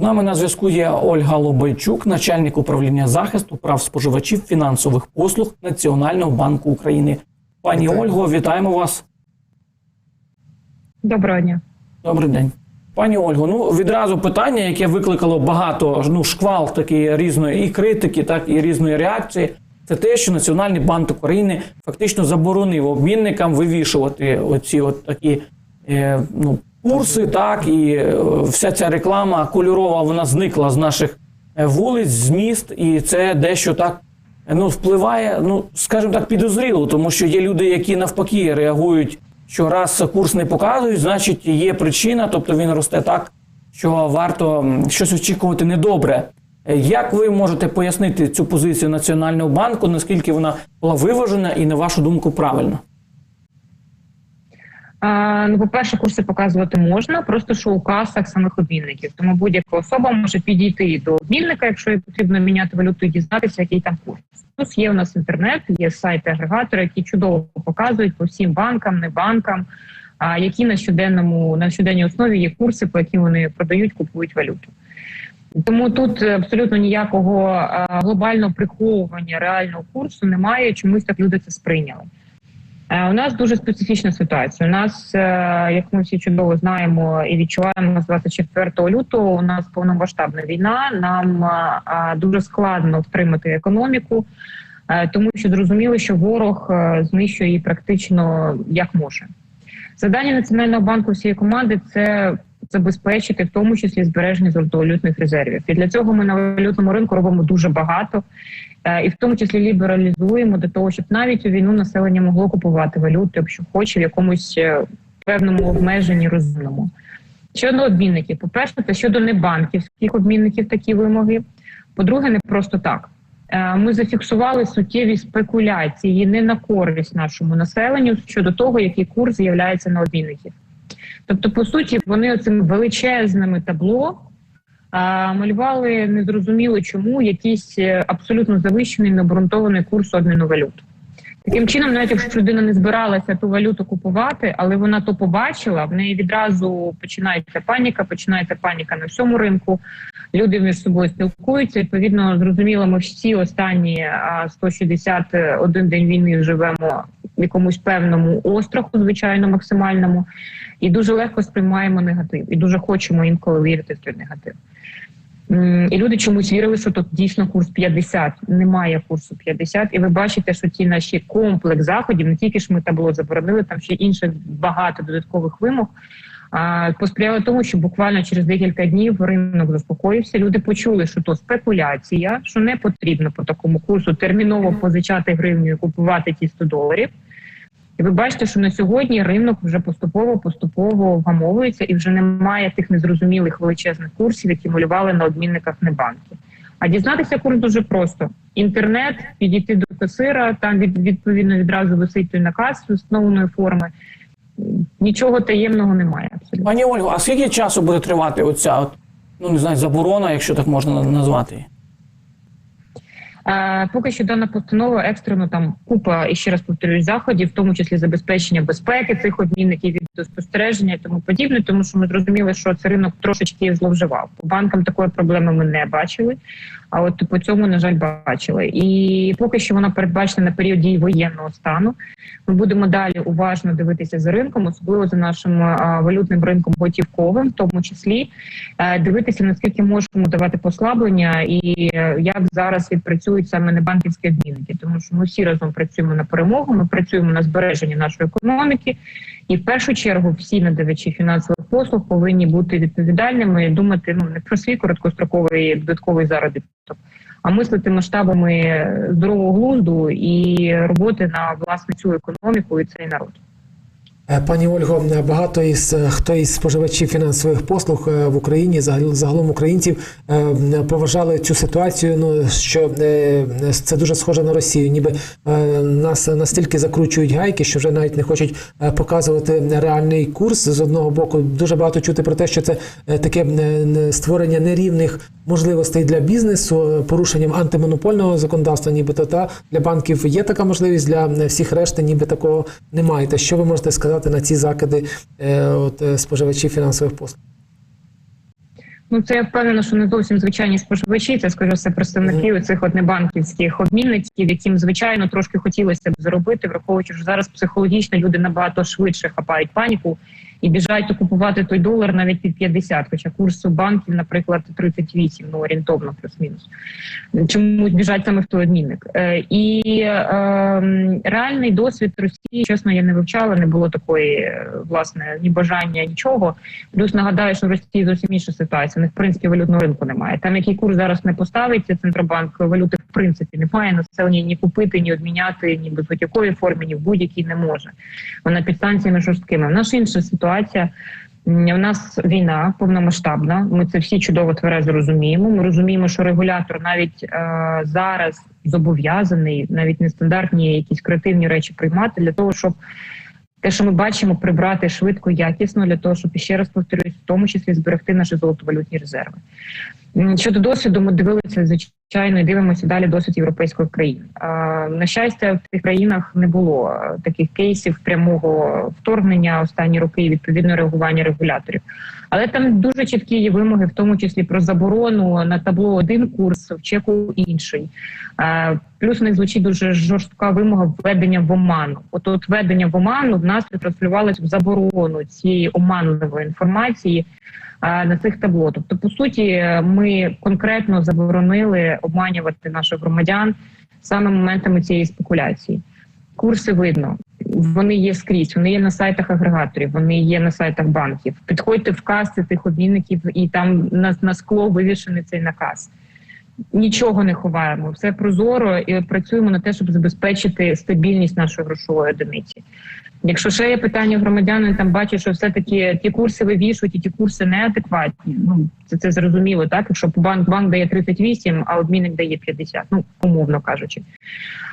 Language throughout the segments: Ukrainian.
З нами на зв'язку є Ольга Лобайчук, начальник управління захисту прав споживачів фінансових послуг Національного банку України. Пані Вітаю. Ольго, вітаємо вас. Доброго дня. Добрий день. Пані Ольго, ну відразу питання, яке викликало багато ну, шквал такої різної і критики, так і різної реакції. Це те, що Національний банк України фактично заборонив обмінникам вивішувати оці от такі е, ну, курси, так і е, вся ця реклама кольорова вона зникла з наших е, вулиць, з міст, і це дещо так ну, впливає, ну скажімо так, підозріло, тому що є люди, які навпаки реагують, що раз курс не показують, значить є причина, тобто він росте так, що варто щось очікувати недобре. Е, Як ви можете пояснити цю позицію Національного банку, наскільки вона була виважена і на вашу думку правильна? Ну, по-перше, курси показувати можна, просто що у касах самих обмінників. Тому будь-яка особа може підійти до обмінника, якщо їй потрібно міняти валюту, і дізнатися, який там курс. Плюс є у нас інтернет, є сайти агрегатори, які чудово показують по всім банкам, не банкам, які на щоденному на щоденній основі є курси, по яким вони продають, купують валюту. Тому тут абсолютно ніякого глобального приховування реального курсу немає. Чомусь так люди це сприйняли. Е, У нас дуже специфічна ситуація. У нас, е, як ми всі чудово знаємо і відчуваємо з 24 лютого, у нас повномасштабна війна. Нам е, дуже складно втримати економіку, тому що зрозуміло, що ворог знищує її практично як може. Завдання Національного банку всієї команди це забезпечити в тому числі збереження золотовалютних резервів. І для цього ми на валютному ринку робимо дуже багато. Е, і в тому числі лібералізуємо для того, щоб навіть у війну населення могло купувати валюту, якщо хоче, в якомусь е, певному обмеженні розумному. Щодо обмінників, по-перше, це щодо небанківських обмінників такі вимоги. По-друге, не просто так. Е, Ми зафіксували суттєві спекуляції не на користь нашому населенню щодо того, який курс з'являється на обмінників. Тобто, по суті, вони цим величезними табло а, малювали незрозуміло чому якийсь е, абсолютно завищений необґрунтований курс обміну валют. Таким чином, навіть якщо людина не збиралася ту валюту купувати, але вона то побачила, в неї відразу починається паніка, починається паніка на всьому ринку. Люди між собою спілкуються. Відповідно, зрозуміло, ми всі останні а, 161 день війни живемо в якомусь певному остраху, звичайно, максимальному, і дуже легко сприймаємо негатив, і дуже хочемо інколи вірити в той негатив. І люди чомусь вірили, що тут дійсно курс 50. Немає курсу 50. І ви бачите, що ті наші комплекс заходів, не тільки ж ми табло заборонили, там ще інше багато додаткових вимог. Посприяли тому, що буквально через декілька днів ринок заспокоївся. Люди почули, що то спекуляція, що не потрібно по такому курсу терміново позичати гривню і купувати ті 100 доларів. І ви бачите, що на сьогодні ринок вже поступово поступово вгамовується і вже немає тих незрозумілих величезних курсів, які малювали на обмінниках небанки. А дізнатися курс дуже просто: інтернет, підійти до касира, там від, відповідно відразу висить той наказ встановленої форми. Нічого таємного немає абсолютно. Пані Ольго, а скільки часу буде тривати оця ну не знаю, заборона, якщо так можна назвати? Поки що дана постанова екстрено там купа і ще раз повторюю заходів, в тому числі забезпечення безпеки цих обмінників відеоспостереження і тому подібне, тому що ми зрозуміли, що цей ринок трошечки зловживав. По банкам такої проблеми ми не бачили. А от по цьому, на жаль, бачили. І поки що вона передбачена на період дії воєнного стану. Ми будемо далі уважно дивитися за ринком, особливо за нашим валютним ринком готівковим, в тому числі е, дивитися наскільки можемо давати послаблення, і е, як зараз відпрацюють саме небанківські обмінники, тому що ми всі разом працюємо на перемогу. Ми працюємо на збереження нашої економіки, і в першу чергу всі надавачі фінансових послуг повинні бути відповідальними і думати ну не про свій короткостроковий додатковий заробіток, а мислити масштабами здорового глузду і роботи на власне цю економіку і цей народ. Е, Пані Ольго, е, багато із е, хто із споживачів фінансових послуг в Україні, загал- загалом українців, поважали цю ситуацію. Ну що це дуже схоже на Росію, ніби нас настільки закручують гайки, що вже навіть не хочуть показувати реальний курс. З одного боку, дуже багато чути про те, що це таке створення нерівних можливостей для бізнесу, порушенням антимонопольного законодавства, нібито та для банків є така можливість для всіх решти, ніби такого немає. Та що ви можете сказати на ці закиди е, от, е, споживачів фінансових послуг? Ну, це я впевнена, що не зовсім звичайні споживачі. Це скажу все представники цих от небанківських обмінників, яким звичайно трошки хотілося б заробити, враховуючи, що зараз психологічно люди набагато швидше хапають паніку і біжать купувати той долар навіть під 50, хоча курс у банків, наприклад, 38, ну орієнтовно плюс-мінус. Чомусь біжать саме в той обмінник. Е, і е, реальний досвід Росії, чесно, я не вивчала, не було такої е, власне ні бажання, нічого. Плюс нагадаю, що в Росії зовсім інша ситуація. Них в принципі валютного ринку немає. Там який курс зараз не поставиться, центробанк валюти в принципі немає. Населення ні купити, ні обміняти, ні без будь-якої форми, ні в будь-якій не може. Вона під санкціями жорсткими. В нас інша ситуація. М, У нас війна повномасштабна. Ми це всі чудово тверезо розуміємо. Ми розуміємо, що регулятор навіть е, зараз зобов'язаний навіть нестандартні якісь креативні речі приймати для того, щоб те, що ми бачимо, прибрати швидко, якісно для того, щоб ще раз повторюсь, в тому числі зберегти наші золотовалютні резерви. Щодо досвіду, ми дивилися звичайно і дивимося далі досвід європейських країн. На щастя, в тих країнах не було е, таких кейсів прямого вторгнення останні роки і відповідно реагування регуляторів. Але там дуже чіткі є вимоги, в тому числі про заборону на табло один курс, в чеку інший. Е, Плюс в них звучить дуже жорстка вимога введення в оману. От от введення в оману в нас транслювалось в заборону цієї оманливої інформації на цих табло. Тобто, по суті, ми конкретно заборонили обманювати наших громадян саме моментами цієї спекуляції. Курси видно. Вони є скрізь, вони є на сайтах агрегаторів, вони є на сайтах банків. Підходьте в каси тих обмінників, і там на, на скло вивішений цей наказ. Нічого не ховаємо, все прозоро і працюємо на те, щоб забезпечити стабільність нашої грошової одиниці. Якщо ще є питання громадянин, там бачить, що все-таки ті курси вивішують, і ті курси неадекватні. Ну це, це зрозуміло, так якщо банк банк дає 38, а обмінник дає 50, ну умовно кажучи.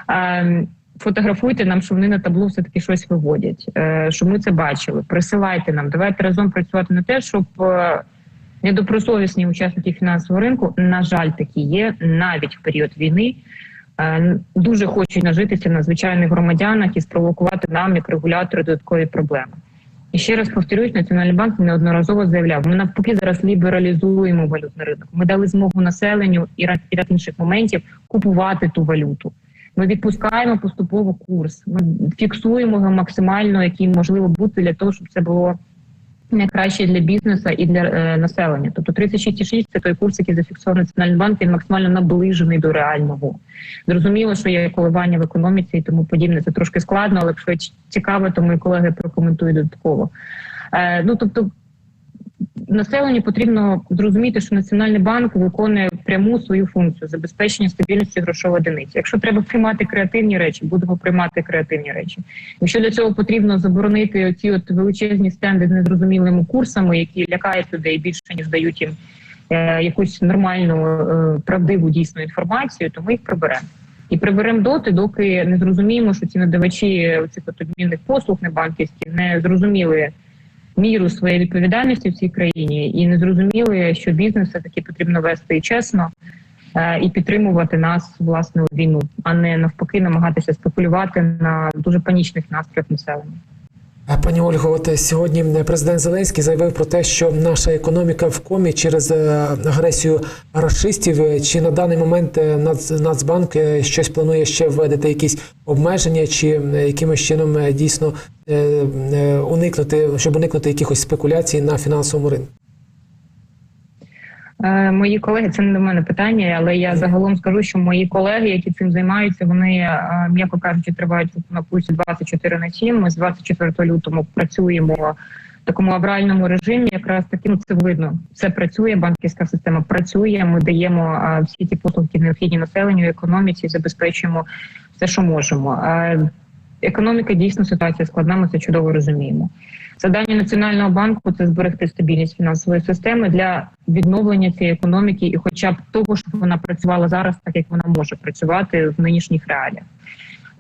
Ем, Фотографуйте нам, що вони на табло все таки щось виводять, е, щоб ми це бачили. Присилайте нам. Давайте разом працювати на те, щоб е, недобросовісні учасники фінансового ринку, на жаль, такі є навіть в період війни. Е, Дуже хочуть нажитися на звичайних громадянах і спровокувати нам, як регулятори, додаткові проблеми. І ще раз повторюсь, Національний банк неодноразово заявляв: ми навпаки зараз лібералізуємо валютний ринок. Ми дали змогу населенню і ряд інших моментів купувати ту валюту. Ми відпускаємо поступово курс. Ми фіксуємо його максимально, який можливо бути для того, щоб це було найкраще для бізнесу і для е, населення. Тобто 36,6 – це той курс, який зафіксований Національний банк, він максимально наближений до реального. Зрозуміло, що є коливання в економіці і тому подібне. Це трошки складно, але якщо цікаво, то мої колеги прокоментують додатково. Е, ну тобто. Населенню потрібно зрозуміти, що Національний банк виконує пряму свою функцію забезпечення стабільності грошової одиниці. Якщо треба приймати креативні речі, будемо приймати креативні речі. Якщо для цього потрібно заборонити оці от величезні стенди з незрозумілими курсами, які лякають людей більше ніж дають їм е, якусь нормальну е, правдиву дійсну інформацію, то ми їх приберемо. І приберемо доти, доки не зрозуміємо, що ці надавачі цих обмінних послуг небанківських не зрозуміли міру своєї відповідальності в цій країні і не зрозуміли, що бізнес все таки потрібно вести чесно е, і підтримувати нас власне у війну, а не навпаки намагатися спекулювати на дуже панічних настроях населення. Пані Ольго, от сьогодні президент Зеленський заявив про те, що наша економіка в комі через е, агресію рашистів. Е, Чи на даний момент е, Нац- Нацбанк е, щось планує ще введити якісь обмеження, чи е, якимось чином е, дійсно е, е, уникнути, щоб уникнути якихось спекуляцій на фінансовому ринку? Е, Мої колеги, це не до мене питання, але я загалом скажу, що мої колеги, які цим займаються, вони е, м'яко кажучи, тривають на пульсі 24 на 7. Ми з 24 лютого працюємо в такому авральному режимі. Якраз таки ну це видно. Все працює. Банківська система працює. Ми даємо е, всі ті послуги, необхідні населенню, економіці, забезпечуємо все, що можемо. Економіка дійсно ситуація складна. Ми це чудово розуміємо. Завдання Національного банку це зберегти стабільність фінансової системи для відновлення цієї економіки, і, хоча б того, щоб вона працювала зараз, так як вона може працювати в нинішніх реаліях.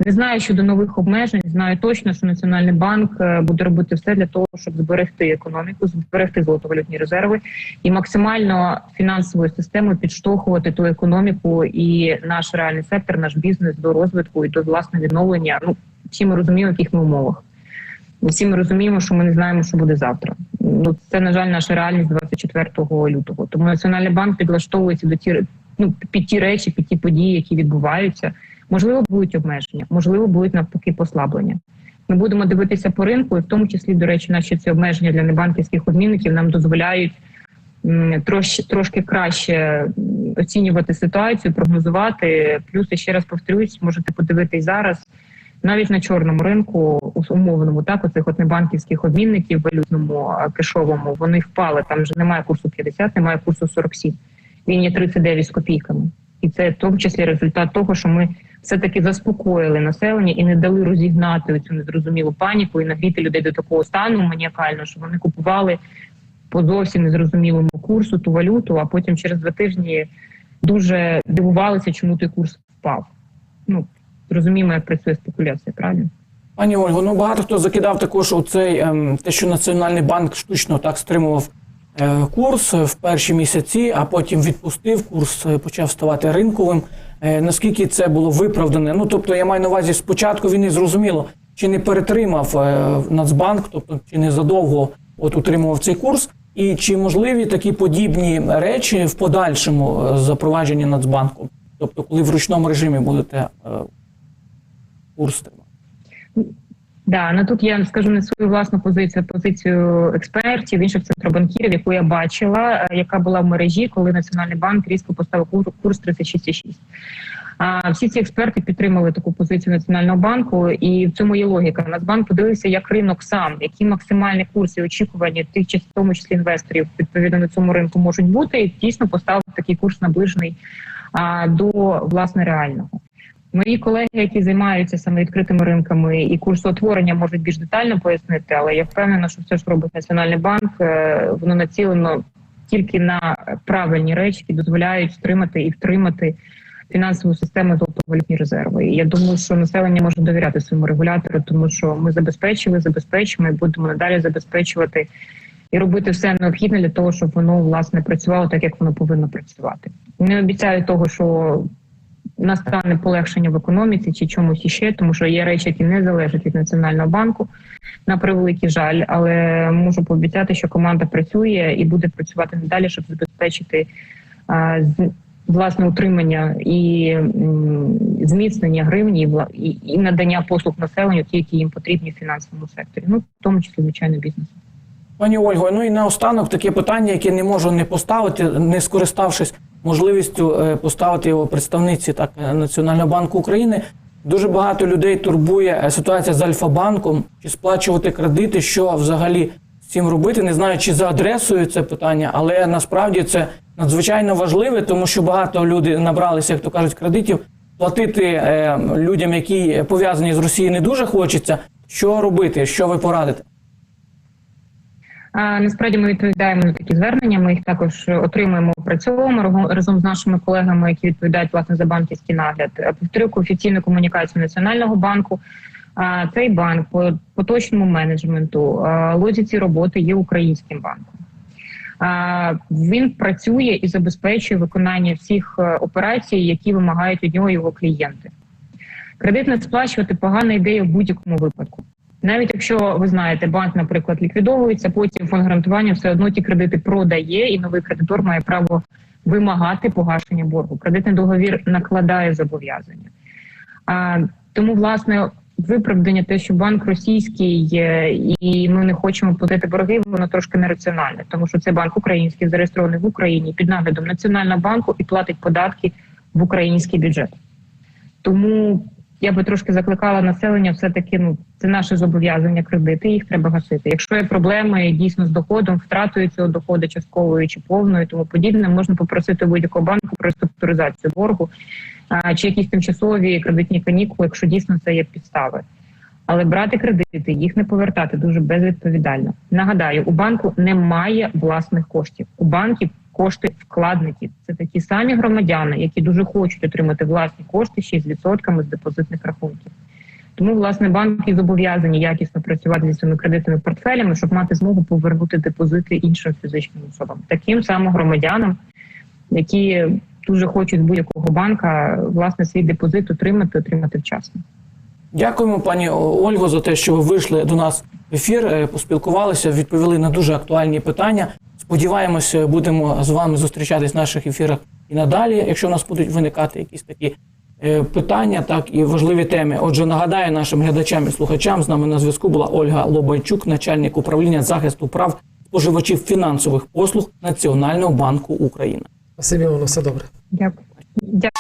Не знаю щодо нових обмежень. Знаю точно, що Національний банк е, буде робити все для того, щоб зберегти економіку, зберегти золотовалютні резерви і максимально фінансовою системою підштовхувати ту економіку і наш реальний сектор, наш бізнес до розвитку і до власне відновлення. Ну всі ми розуміємо, в яких ми умовах. Всі ми розуміємо, що ми не знаємо, що буде завтра. ну це на жаль наша реальність 24 лютого. Тому Національний банк підлаштовується до ті ну під ті речі, під ті події, які відбуваються. Можливо, будуть обмеження, можливо, будуть навпаки послаблення. Ми будемо дивитися по ринку, і в тому числі, до речі, наші ці обмеження для небанківських обмінників нам дозволяють трошки, трошки краще оцінювати ситуацію, прогнозувати. Плюс ще раз повторюсь, можете подивитись зараз. Навіть на чорному ринку, умовному, так оцих от небанківських обмінників валютному а, кешовому, вони впали. Там вже немає курсу 50, немає курсу 47. Він є 39 з копійками. І це в тому числі результат того, що ми все-таки заспокоїли населення і не дали розігнати цю незрозумілу паніку і нагріти людей до такого стану маніакально, що вони купували по зовсім незрозумілому курсу ту валюту, а потім через два тижні дуже дивувалися, чому той курс впав. Ну розуміємо, як працює спекуляція, правильно? Пані Ольго, ну багато хто закидав також у цей ем, те, що Національний банк штучно так стримував курс в перші місяці, а потім відпустив курс, е, почав ставати ринковим. Е, наскільки це було виправдане? Ну тобто, я маю на увазі, спочатку він не зрозуміло, чи не перетримав е, Нацбанк, тобто чи не задовго от утримував цей курс, і чи можливі такі подібні речі в подальшому е, запровадженні Нацбанку? Тобто, коли в ручному режимі будете е, курс тримати? Да, ну тут я скажу не свою власну позицію, позицію експертів, інших центробанкірів, яку я бачила, е, яка була в мережі, коли Національний банк різко поставив кур- курс 36,6. А всі ці експерти підтримали таку позицію Національного банку, і в цьому є логіка. Нацбанк подивився, як ринок сам, які максимальні курси очікування тих, в тому числі інвесторів, відповідно на цьому ринку можуть бути, і дійсно поставив такий курс наближений а, до власне реального. Мої колеги, які займаються саме відкритими ринками і курсоутворення, можуть більш детально пояснити, але я впевнена, що все, що робить Національний банк, е, воно націлено тільки на правильні речі, які дозволяють стримати і втримати фінансову систему золотовалютні резерви. І я думаю, що населення може довіряти своєму регулятору, тому що ми забезпечили, забезпечимо і будемо надалі забезпечувати і робити все необхідне для того, щоб воно власне працювало так, як воно повинно працювати. Не обіцяю того, що настане полегшення в економіці чи чомусь іще, тому що є речі, які не залежать від національного банку на превеликий жаль, але можу пообіцяти, що команда працює і буде працювати надалі, щоб забезпечити з- власне утримання і зміцнення гривні і надання послуг населенню, ті, які їм потрібні в фінансовому секторі, ну в тому числі звичайно бізнесу. Пані Ольго, ну і наостанок таке питання, яке не можу не поставити, не скориставшись можливістю е, поставити його представниці так е, Національного банку України. Дуже багато людей турбує е, ситуація з Альфа-банком, чи сплачувати кредити, що взагалі з цим робити. Не знаю, чи за адресою це питання, але насправді це надзвичайно важливе, тому що багато людей набралися, як то кажуть, кредитів. Платити людям, які пов'язані з Росією, не дуже хочеться. Що робити? Що ви порадите? Насправді ми відповідаємо на такі звернення. Ми їх також отримуємо, опрацьовуємо разом- з нашими колегами, які відповідають власне за банківський нагляд. Е, Повторю офіційну комунікацію Національного банку. Цей банк по поточному менеджменту логіці роботи є українським банком. Він працює і забезпечує виконання всіх е, операцій, які вимагають від нього його клієнти. Кредит не сплачувати погана ідея в будь-якому випадку. Навіть якщо ви знаєте, банк, наприклад, ліквідовується, потім фонд гарантування все одно ті кредити продає, і новий кредитор має право вимагати погашення боргу. Кредитний договір накладає зобов'язання. А, тому, власне, виправдання те, що банк російський е, і ми не хочемо платити борги, воно трошки нераціональне, тому що це банк український, зареєстрований в Україні під наглядом Національного банку і платить податки в український бюджет. Тому я би трошки закликала населення, все таки ну це наше зобов'язання кредити, їх треба гасити. Якщо є проблеми дійсно з доходом, втратою цього доходу частковою чи повною, тому подібне, можна попросити будь-якого банку про структуризацію боргу а, чи якісь тимчасові кредитні канікули, якщо дійсно це є підстави. Але брати кредити, їх не повертати дуже безвідповідально. Нагадаю, у банку немає власних коштів. У банків кошти вкладників. Це такі самі громадяни, які дуже хочуть отримати власні кошти ще й з відсотками з депозитних рахунків. Тому власне банки зобов'язані якісно працювати зі своїми кредитними портфелями, щоб мати змогу повернути депозити іншим фізичним особам, таким самим громадянам, які дуже хочуть з будь-якого банка власне свій депозит отримати, отримати вчасно. Дякуємо, пані Ольго, за те, що ви вийшли до нас в ефір, е, поспілкувалися, відповіли на дуже актуальні питання. Сподіваємося, будемо з вами зустрічатись в наших ефірах і надалі, якщо у нас будуть виникати якісь такі е, питання, так і важливі теми. Отже, нагадаю нашим глядачам і слухачам з нами на зв'язку була Ольга Лобайчук, начальник управління захисту прав споживачів фінансових послуг Національного банку України. Спасибі вам на все добре. Дякую. Дякую.